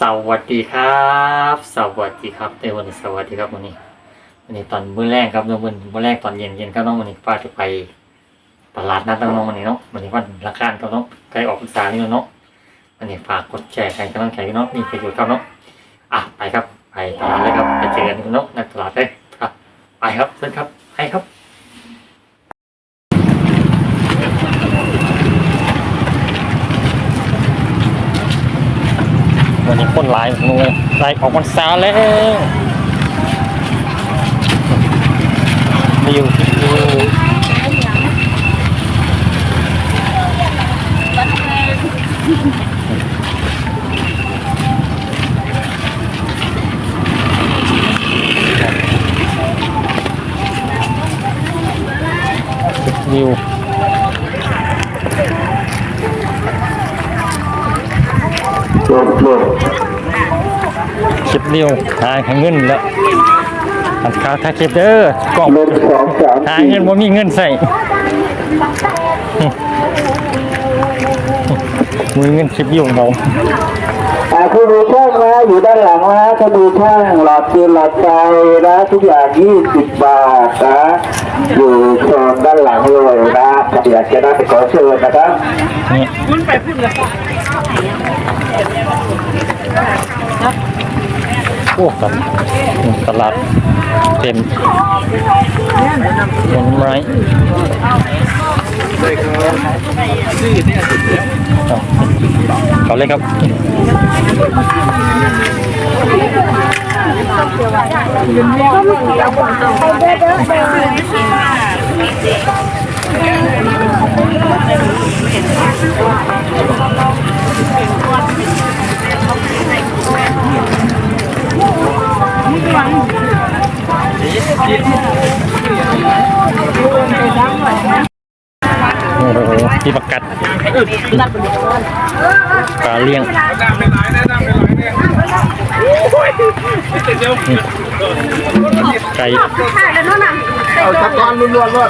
สวัสดีครับ สวัสดีครับในวันนี้สวัสดีครับวันนี้วันนี้ตอนมื้อแรกครับน้องวันมื้อแรกตอนเย็นเย็นๆครับน้องวันนี้ป้าจะไปตลาดนัดน้องวันนี้เนาะวันนี้วันละการครับเนาะใกล้ออกพรรษานี่เนาะวันนี้ฝากกดแชร์กันกำลังใจกันเนาะมีประโยชน์ครับเนาะอะไปครับ ไปตลาดเลยครับไปเจอกันเนาะในตลาดเลยครับ ไปครับเชิญครับให้ครับ วันนี้คนหลายหนูหลายออกพรรษาแล้วมาอยู่ที่ดูวิว คลิปเดียวหาเงินแล้วอันคาถ้าคลิปเด้อกล่องหนึ่งสองสามหาสี่เงินบ่มีเงินใส่มือเงินคลิปอยู่ของเราอ่าคุณดูช่างนะอยู่ด้านหลังนะถ้าดูช่างหลอดเตียนหลอดไฟนะทุกอย่างยี่สิบบาทนะอยู่โซนด้านหลังเลยนะถ้าอยากจะได้ไปขอเชิญนะครับนี่ โอ้ตลาดตลาดเต็มต้นไม้เอาเขาเลยครับเโอ้โหที่ประกัดปลาเลี้ยงไก่เอาจักรวาลล้วนๆเลย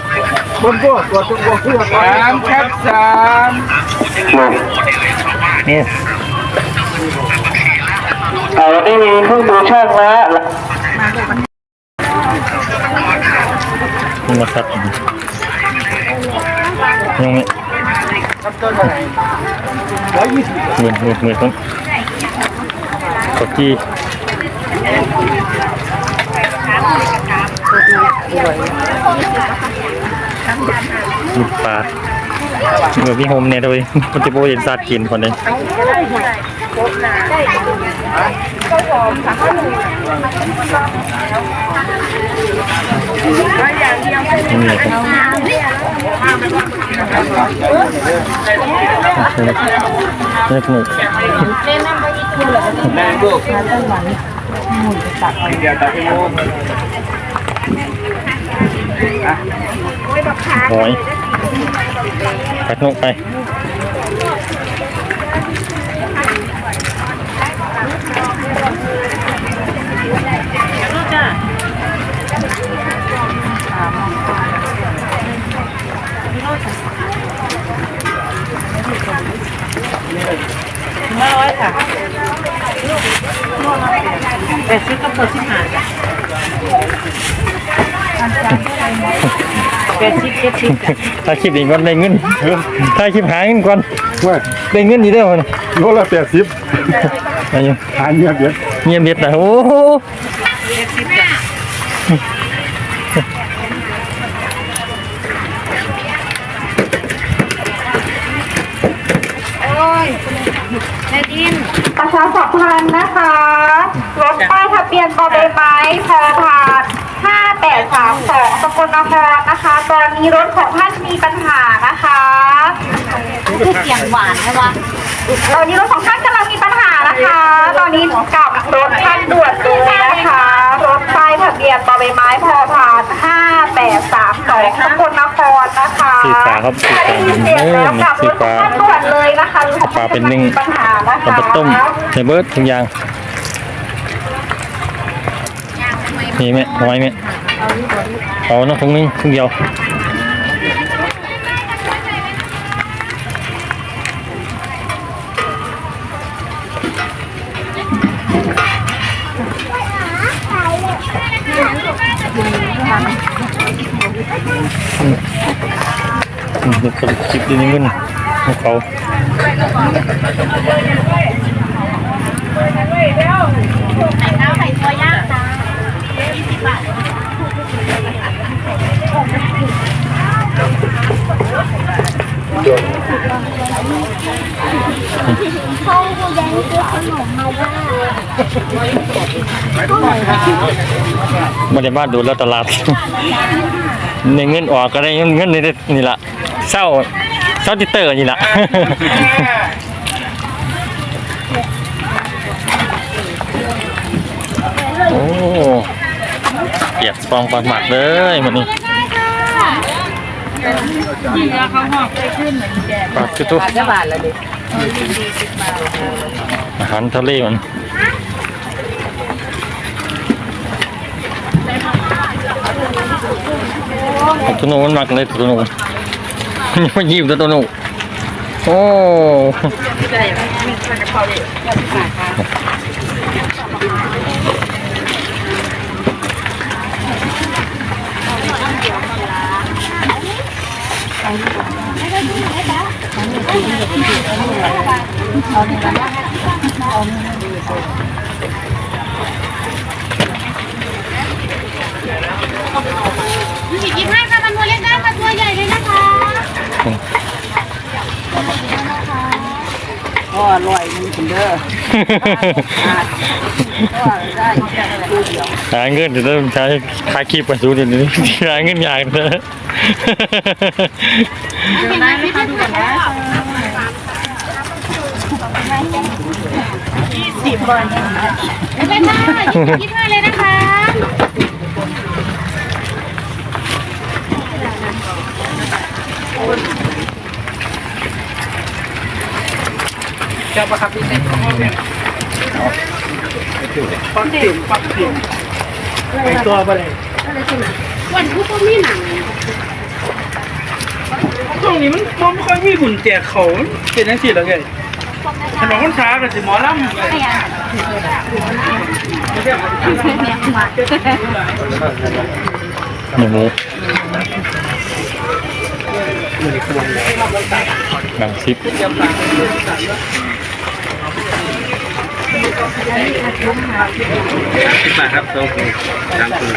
บนพวกตัวตัวพวกสามครับสามนี่เอาวันนี้มีเครื่องดูช่างนะนี่ นะครับยังไม่เงินเงินเงินต้นกดที่มีปลาเหมือนพี่โฮมเนี่ยเลยมันจะโบเห็นสัตว์กินคนนี้ นี่เลยครับเล็กหนึ่งแม่ลูกเดี๋ยวตัดให้ลูกหอยไปนุ่งไป ห้าร้อยค่ะ แต่ซื้อก็เปิดสิบห้าจ้ะแปดสิบเจ็ดสิบจ้ะถ้าคลิปอีกวันได้เงินถ้าคลิปหาเงินก่อนว่าได้เงินอยู่ได้อมันโลละแปดสิบอายุหาเงียบเยอะเงียบเด็ดนะโอ้โหเจ็ดสิบจ้ะประชาสัมพันธ์นะคะรถป้ายทะ เบียนบอใบไม้พอผ่าน5832สกลนครนะคะ ตอนนี้รถของท่านมีปัญหานะคะคือเสียงหวานนะวะตอนนี้รถของท่านกำลังมีปัญหานะคะ ตอนนี้กับรถท่านด่วนเลยนะคะ รถป้ายทะเบียนบอใบไม้พอผ่าน5832สกลนครนะคะสีฟ้าครับสีฟ้าได้ยินเสียงเออแล้วนี่กับสีรถขอฟ้างท่านด่วนเลยนะคะรถของปลาท่านเป็นหนึ่งมีปัญหานะกับคะปลาต้มในเบิร์ดทุกอย่าง นี่แม่ทำไมแม่เอาเนาะถุงนึงถุงเดียวนี่คนคลิปดีนี่เงินของเขา ไม่ได้มาดูแล้วตลาด ในเงินออกก็ได้เงินเงินนี่นี่ละเศร้าเศร้าติเตอร์นี่ละโอ้เปียกฟองปากหมักเลยมันนี่เนื้อเขาหอกไปขึ้นเหมือนแกปากทุกจะบาทละดิอาหารทะเลมัน ตัวโน้มันมักเลยตัวโน้ยังไม่ยิ้มตัวโน้โอ้ได้มีมันจะพอ ยยี่สิบบาทค่ะหยิบให้ค่ะมันตัวเล็กได้ค่ะตัวใหญ่เลยนะคะก็อร่อยมันคุณเด้อก็ได้แค่ตัวเดียวหาเงินจะต้องใช้คาคีบไปสู้เดี๋ยวนี้หาเงินยากนะเดี๋ยวนะไม่ทำกันนะยี่สิบบาทไม่เป็นไรหยิบให้เลยนะคะ จ้าประครับพิเศษปักเสียงปักเสียงไอตัวไปเลยวันพุธก็มีหนังช่วงนี้มันมันไม่ค่อยมีหุ่นแจกเขาเป็นยังสิแล้วไงถนนคนช้ากับสิหมอลำหมูหนังซิป สิบบาทครับโต๊ะน้ำคือ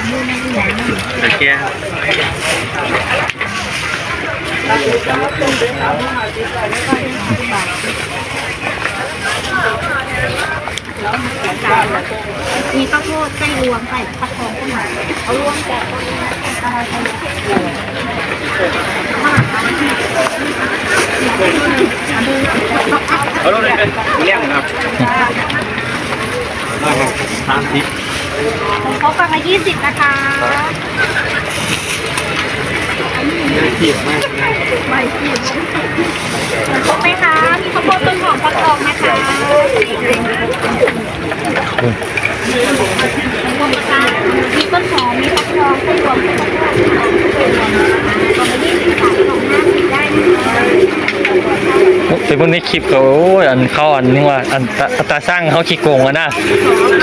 ตะแก้วมีข้าวโพดไส้รวมไส้ฟักทองขึ้นมาเอารวมแกะเอาลงเลยเป็นเลี้ยงครับ สามสิบของเขาฟังละยี่สิบนะคะเทียบมากครบไหมคะ มีข้าวโพดต้นหอมฟักทองนะคะ มีต้นหอมมีฟักทองไส้รวมไส้ข้าวโพดไส้รวมกล่องละยี่สิบบาทกล่องห้าสิบได้นะคะแต่พวกนี้คลิปก็โอ้ยอันเขาอันนึงว่าอันตาอัตราสร้างเขาขี้โกงอะนะ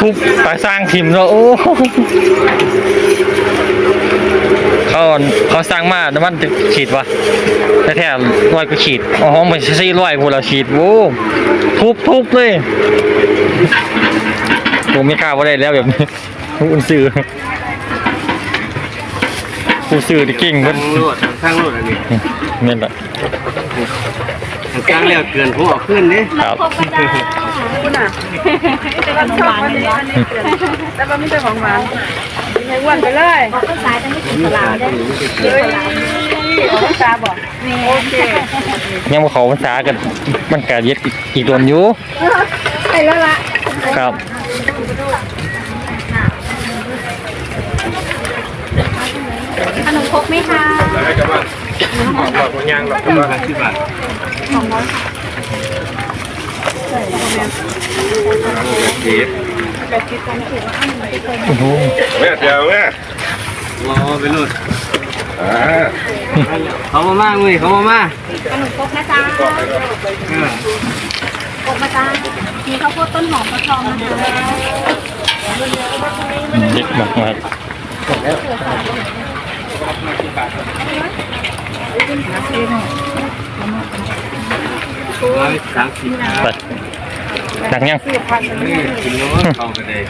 ทุบตาสร้างทีมแล้วโอ้เขาเขาสร้างมาแต่มันจะฉีดวะแต่แท้ๆร้อยก็ฉีดอ๋อมันสี่ร้อยกูเราฉีดโว้ทุบทุบเลยผมไม่กล้าว่าได้แล้วแบบนี้ อุ่นสื่ออุ่นสื่อที่เก่งเพิ่นทางโลดทางโลดอันนี้นี่แหละทางแล้วเกินผมเอาขึ้นนี่ครับคุณอะแต่ว่าชอบวันนี้วันนี้แต่ว่าไม่ใช่ของหวานให้อ้วนไปเลยต้นสายจะไม่ถึงตลาดได้เฮ้ยของตาบอกโอเคยังบ่เขาภาษากันมันกะเย็ดอีกโดนอยู่ไปแล้วละครับ ขนมครกไหมคะผมย่างหรอกก็มาสิบบาทเทียบโอ้โหแม่เดียวแม่รอไปนู่นเขามามากเลยเขามามาขนมครกนะจ๊ะครกมาจ้ามีข้าวโพดต้นหอมฟักทองนะคะเด็ดมากมาก ร้อยสามสิบครับไดังยัง นี่กินโน้ตเอาไปเลย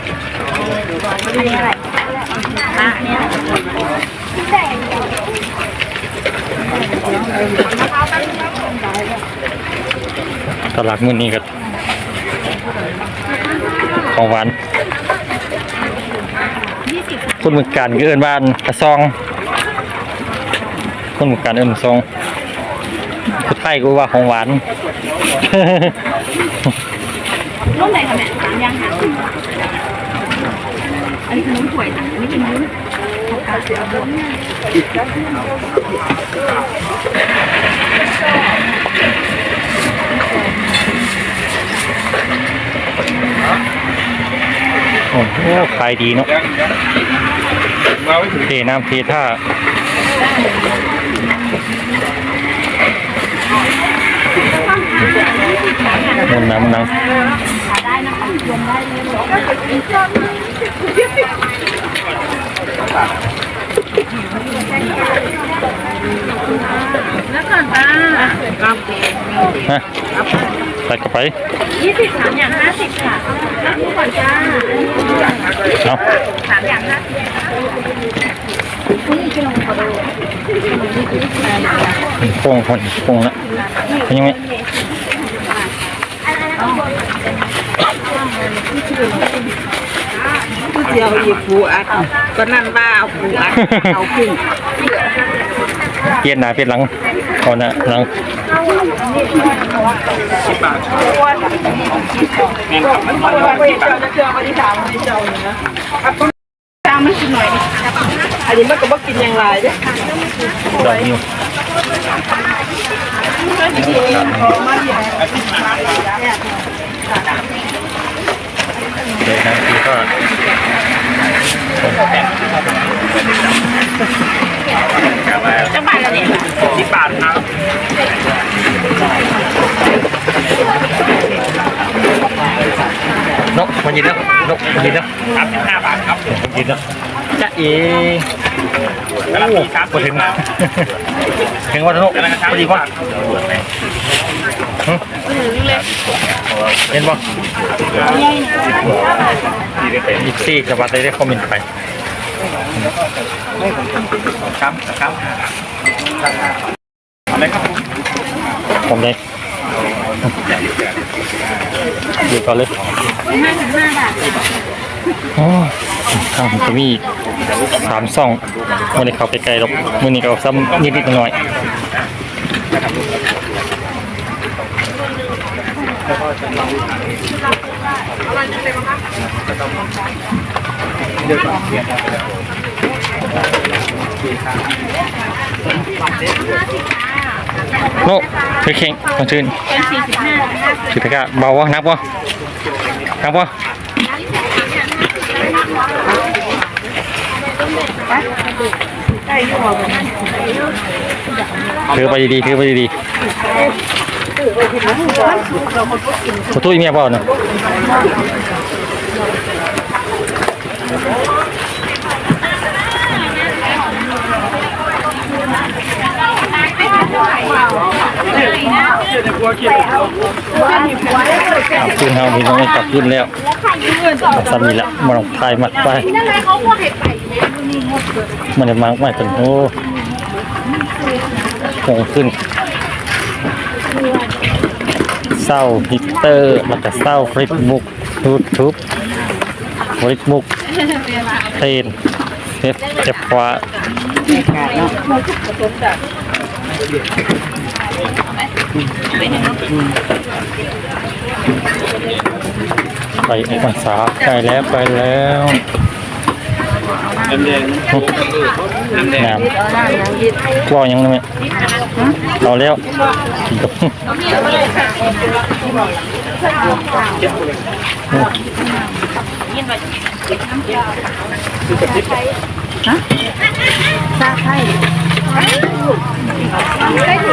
ตลาดมื้อนี้ก็ของหวานคนเมืองการก็เอิ้นบ้านกระซอง คนการเอิ้นซองคนไทยก็ว่าของหวานรุ่นไหนคะแม่สามยังค่ะอันนี้ขนมถ้วยค่ะอันนี้เป็นมื้อโอ้โหขายดีเนาะเทน้ำเทท่า มันน้ำมันน้ำแล้วก่อนป้าครับฮะใส่กระไป ยี่สิบสามอย่างห้าสิบค่ะรับผู้ก่อนจ้าเอาสามอย่างห้าสิบ โป่งคนโป่งละเป็นยังไงผู้เดียวอีกปูอัดก็นั่นว่าเอาปูอัดเอาขึ้นเปลี่ยนหน้าเปลี่ยนหลังเอาหน้าหลังตามมันกินหน่อยดิ อันนี้มันก็บ่กินอย่างไรเด้ดอกนิ้วเดี๋ยวน้ำทีก็จังหวัดละเนี่ยสิบบาทครับนกมันยินแล้วนกมันยินแล้วสามสิบห้าบาทครับมันยินแล้ว จะเอกระลำปีครับพอถึงถึงวันนกกระลำพอดีป่ะเห็นป่ะอีกซี่จะมาได้ได้คอมเมนต์ไปครับครับอะไรครับผมเลยอยู่ก่อนเลยโอ้ทางผมจะมีอีกสามซ่องวันนี้เขาไปไกลหรอกวันนี้เขาซ้ำนิดๆหน่อยๆโน่คือเข่งมาชื่นเป็นสี่สิบห้าถือตะกร้าเบาวะนับวะนับวะ ถือไปดีๆถือไปดีๆขอตู้อีเมียเปล่านะเอาขึ้นเฮาพี่น้องให้กลับขึ้นแล้วสามีละมาลองทายมัดไป มันจะมาไม่เป็นโอ้โหขึ้นเศร้าฮิตเตอร์แล้วก็เศร้าฟลิปบุกยูทูบฟลิปบุกเทนเทปเจ็บขวาไปไอ้ภาษาไปแล้วไปแล้ว น้ำแดงน้ำแดงงามว่ายังไงไหมเอาแล้วกินกับ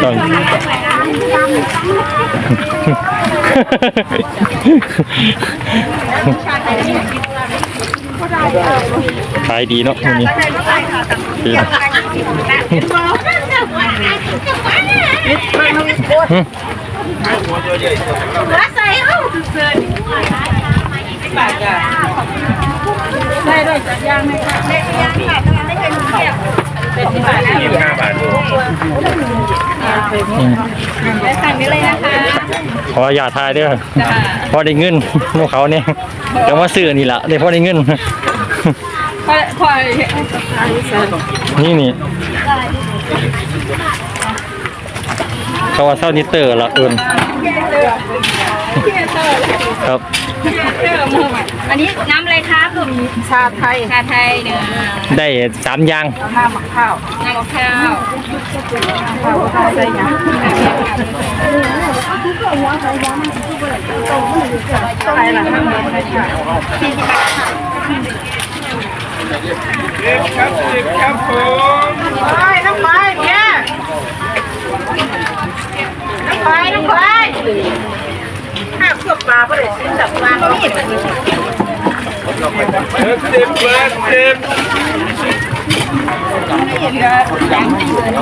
จอย ขายดีเนาะวันนี้ดีนะได้ด้วยจัดยางไหมคะได้ยางค่ะตอนนั้นไม่เป็นเที่ยบ ยี่สิบห้าบาทอืมได้สั่งได้เลยนะคะขออย่าทายเด้อพอได้เงินพวกเขาเนี่ยเดี๋ยวมาซื้อนี่ละได้พอได้เงิน พอพอนี่นี่เขาว่าเท่านิเตอร์ละเอินครับ อันนี้น้ำอะไรครับผมชาไทยชาไทยเนื้อได้สามอย่างน้ำมะพร้าวน้ำมะพร้าวข้าวข้าวใส่ยังอะไรล่ะทั้งหมดเลยค่ะสี่สิบบาทค่ะครับสิบครับผมไปน้ำไปเนี่ยน้ำไปน้ำไป ข้าวเครื่องปลาก็เลยซื้อจากปลาเขาเห็นมันมีเบิร์ดสิบเบิร์ดสิบ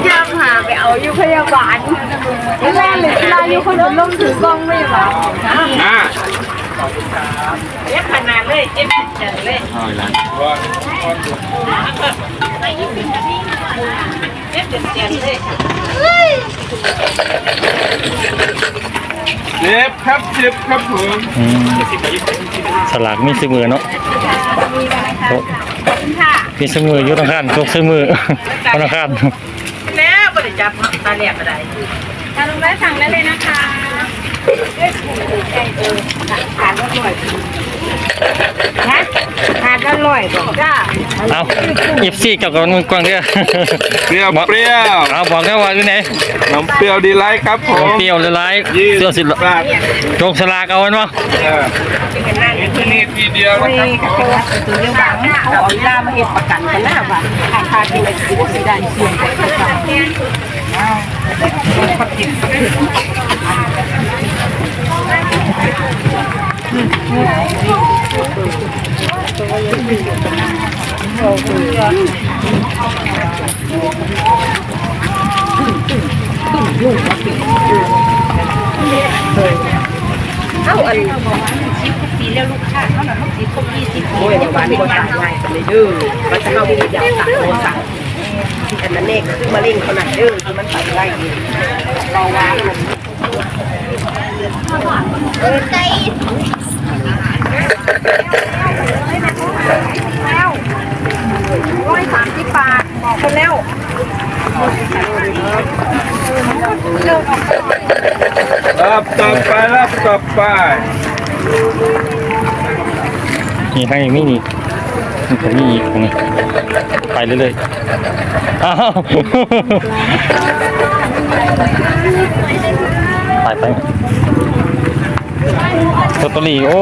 ยามหาไปเอาอยู่พยาบาลแรกเลยเวลาอยู่คนล้มถือกล้องไม่หรออ่าเย็บขนาดเลยเย็บเจ๋งเลยเย็บเจ๋งเลย สิบครับสิบครับผมอืมสลากมีซื้อมือเนาะโอ้ค่ะมีซื้อมืออยู่ตรงข้างทุกซื้อมือตรงข้างแล้วบริจาคตาเหลี่ยมอะไรทางลงได้สั่งได้เลยนะคะ ขาดละร้อยฮะขาดละร้อยบอกจ้าเอาเอฟซีเกี่ยวกับมึงกวางเด้อเปรี้ยวเปรี้ยวเอาบอกกันว่าอยู่ไหนน้ำเปรี้ยวดีไลท์ครับผน้องมเปรี้ยวละลายยี่เสื้อสิสิบบาทจงสลากเอาไว้เนาะเออที่นี่ทีเดียวนะครับตัวตัวเดียวบังเขาเอาเวลามาเห็ดประกันกันแล้วว่าขาดขาดที่ไหนสิบ่สิได้เสี่ยงไปประกัน โอ้ยบ้านคนต่างง่ยกันเลยเด้อมันจะเข้าวิญญาณต่างโมสั่งอันนั้นเองคือมะเร็งเขนักเด้อคือมันไปไล่เราวางลง ร้อยสามสิบบาทบอกคนแล้วรับต่อไปรับต่อไปนี่ข้างอีกนี่นี่มันก็มีอีกตรงนี้ไปเรื่อยๆอ้าว ไปไปลอตเตอรี่โอ้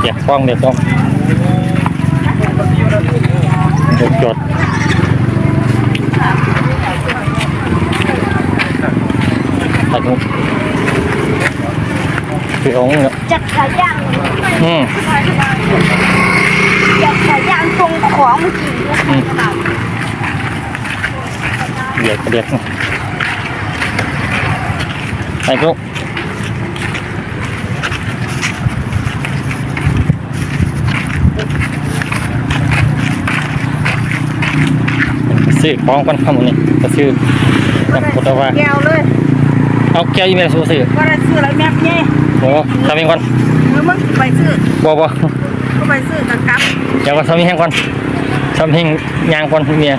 เก็บกล้องเดี๋ยวกล้องเดี๋ยวจดไปทุกคือของเนี่ยจักรยานอืมจักรยานส่งของจริงอืมเดี๋ยวเดี๋ยว ไปกุ๊กซื้อของกันคำนี้ก็ซื้อน้ำพุทธว่าแก้วเลยเอาแก้วยี่เมลซื้อซื้อก็ได้ซื้ออะไรแม่เนี่ยโอ้ทำเองก่อนหรือมึงไปซื้อบ่บ่ก็ไปซื้อกับกับเดี๋ยวก็ทำเองก่อนทำเองยางก่อนเมีย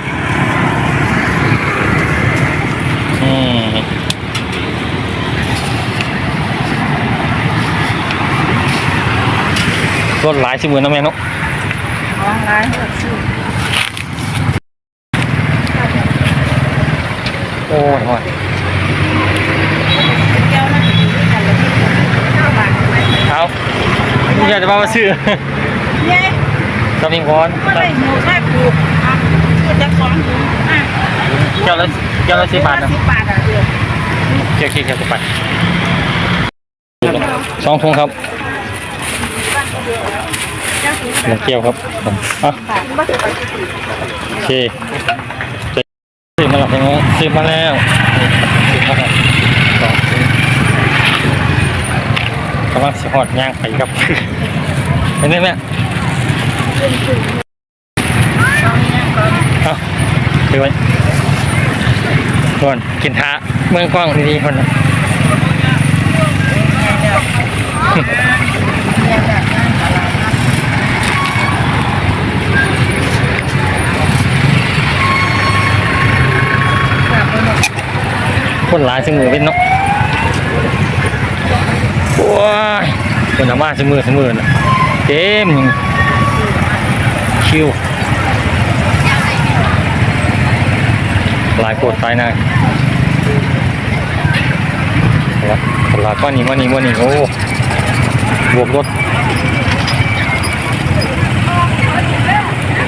รถหลายสิบหมื่นนะแม่เนาะของร้านซื้อโอ้ยโอ้ยแก้วนะกันละที่เก้าบอาอยากจะมาว่าซื้อเนี่ยทำเองก่อนก็ได้หมูแค่ถูกอะก็จะของถูกอะแก้วละแก้วละสิบบาทนะสิบบาทอะเดือเกี่ยวเกี่ยวสิบบาทสองถุงครับ หนึ่งเกี่ยวครับอะโอเคแล้วพี่น้องซื้อมาแล้วซื้อมาแล้วกำลังสิฮอดย่างไปกับเห็นไหมแม่เอาไปไว้ก่อนกินท้าเมืองกว้างดีๆคนนะ คนหลายสมือเป็นเนาะว้ายคนละมาสมือสมือนะเต็มคิวหลายโคตรตายนายคนละก้อนนี้ก้อนนี้ก้อนนี้โอ้บวกรถ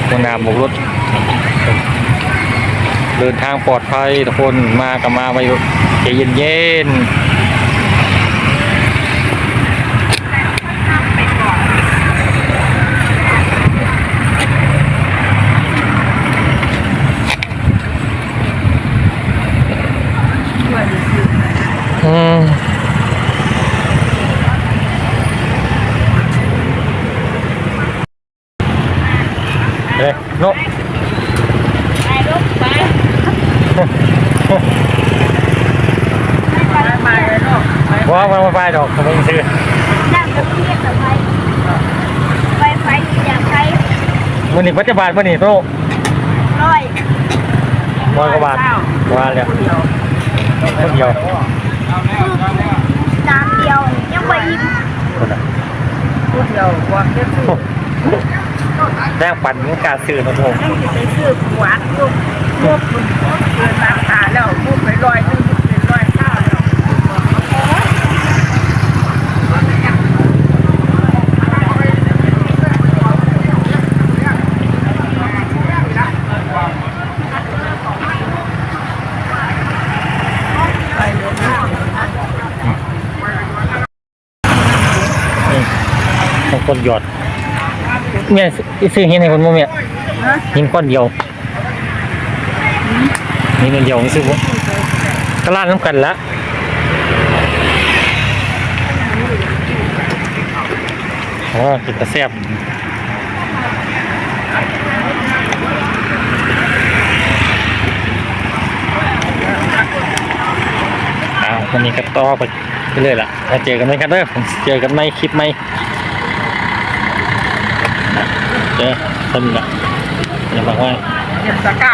คนน้ำบวกรถ เดินทางปลอดภัยทุกคนมากับมาไปใจเย็นๆอืมเฮ้ยโน มาเลยเนาะ ว่ามาไปดอกผมซื้อ นั่งกับเพื่อนกับไปไปไฟอยากไป วันนี้ปั จจุบันวันนี้โตร้อยร้อยกว่าบาทว่าแล้วคนเดียวน้ำเดียวยังไปอิ่มคนน่ะพูดเดียวความเจ็บสุดแรงปั่นมันกล้าซื้อนะโมต้องสิไปซื้อหวานลูกลูกคุณเดินราคาแล้วพูดไปร้อยนึงเป็นร้อยข้าวแล้ว นี่ ของคนหยอดเมียซื้อหินให้คนโมเมียหินก้อนเดียวหินก้อนเดียวซื้อบ่กระลาดน้ำกันละอ๋อกินกระแซบอ้าววันนี้ก็ต่อไปเรื่อยๆล่ะแล้วเจอกันไหมครับเด้อผมเจอกันในคลิปไหม เจอสนุกอะอย่าบอกว่าเก็บตะกร้า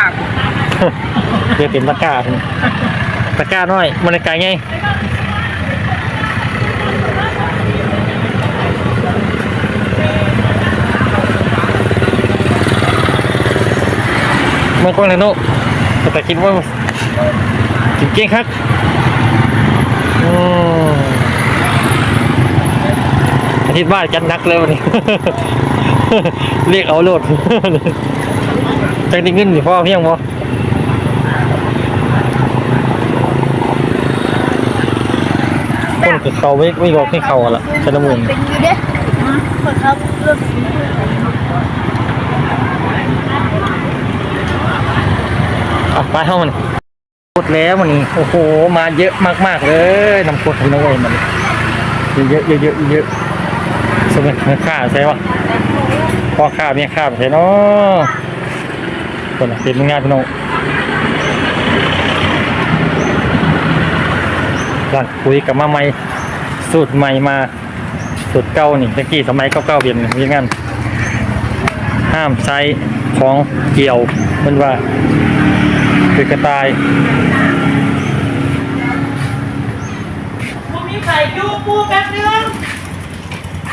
เรียกเป็นตะกร้าพุ่นตะกร้าน้อยมันไกลไงเมื่อก่อนเลยโน่แต่คิดว่าจริงๆครับอืม อาทิตย์บ้านกันนักเลยวันนี้ เรียกเอาโลดจังได้เงินอยู่พ่อเพียงบ่คนกับเขาไม่ไม่บอกให้เขาอะละชนมุนเป็นอยู่เด้คนเขาเลือกอะไปห้องมันหมดแล้วมันนี่โอ้โห มาเยอะมากๆเลยน้ำกดทั้งนั้นเลยมันเยอะเยอะเยอะเยอะ สมัยค่าใช่ปะพ่อข้าเมียข้าใช่เนาะคนละเป็นงานพี่น้องหลังคุยกับมาใหม่สูตรใหม่มาสูตรเก่านี่ตะกี้สมัยเก่าๆเปลี่ยนย่างนั้นห้ามใช้ของเกี่ยวมันว่าคือกระต่ายมีไข่ยูปูแป๊บนึง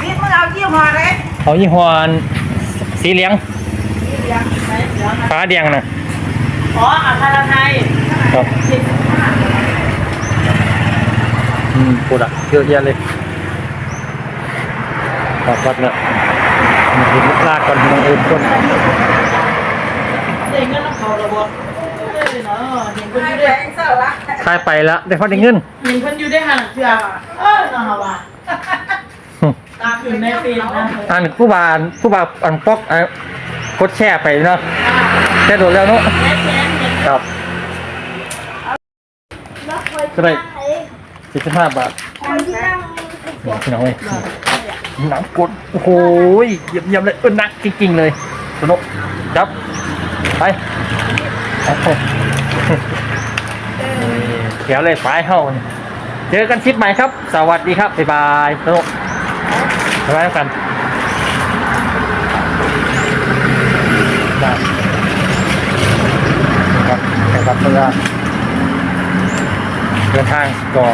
นี่มึงเอายี่ห้ออะไรเขายี่ห้ออันสีเหลืองฟ้าแดงนะอ๋ออาคาราไทยครับอืมพูดอะเยอะแยะเลยขอบคุณนะมาเห็นลากก่อนน้องเอิญคนเด็กเงินต้องเขาระบบเอ้ยเนาะเห็นคนอยู่ได้เศร้าละขายไปละได้พอได้เงินเห็นคนอยู่ได้หันเถื่อเออเนาะว่า อยู่ในฟีดนะอันผู้บาผู้บาอันปอกอันกดแชร์ไปเนาะแค่โดนแล้วเนาะครับก็ได้เจ็ดสิบห้าบาทพี่น้องเอ้ยหนังกดโอ้โหเยี่ยมเยี่ยมเลยเออหนักจริงๆเลยสนุกจับไปเขียวเลยไปเข้าเจอกันคลิปใหม่ครับ สวัสดีครับ บ๊ายบายสนุก บ๊ายบายกันได้ครับนะครับเพื่อเดินทางต่อ